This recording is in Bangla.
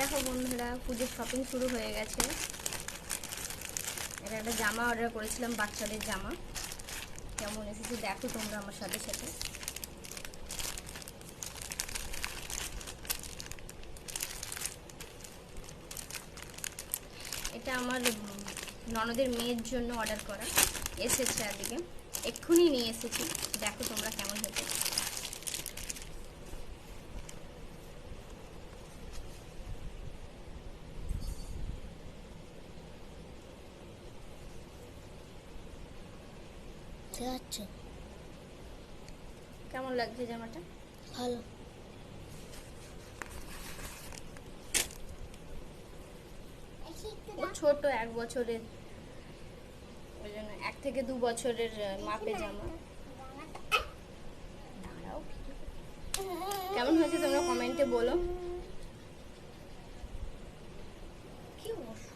দেখো বন্ধুরা, পুজোর শপিং শুরু হয়ে গেছে। এটা একটা জামা অর্ডার করেছিলাম, বাচ্চাদের জামা। কেমন এসেছে দেখো তোমরা আমার সাথে সাথে। এটা আমার ননদের মেয়ের জন্য অর্ডার করা। এসেছে আজকে এক্ষুনি নিয়ে এসেছি। দেখো তোমরা কেমন হয়েছে। ঠিক আছে। কেমন লাগছে জামাটা? ভালো। ও ছোট এক বছরের। ওই জন্য এক থেকে দু বছরের মাপে জামা। কেমন হয়েছে তোমরা কমেন্টে বলো।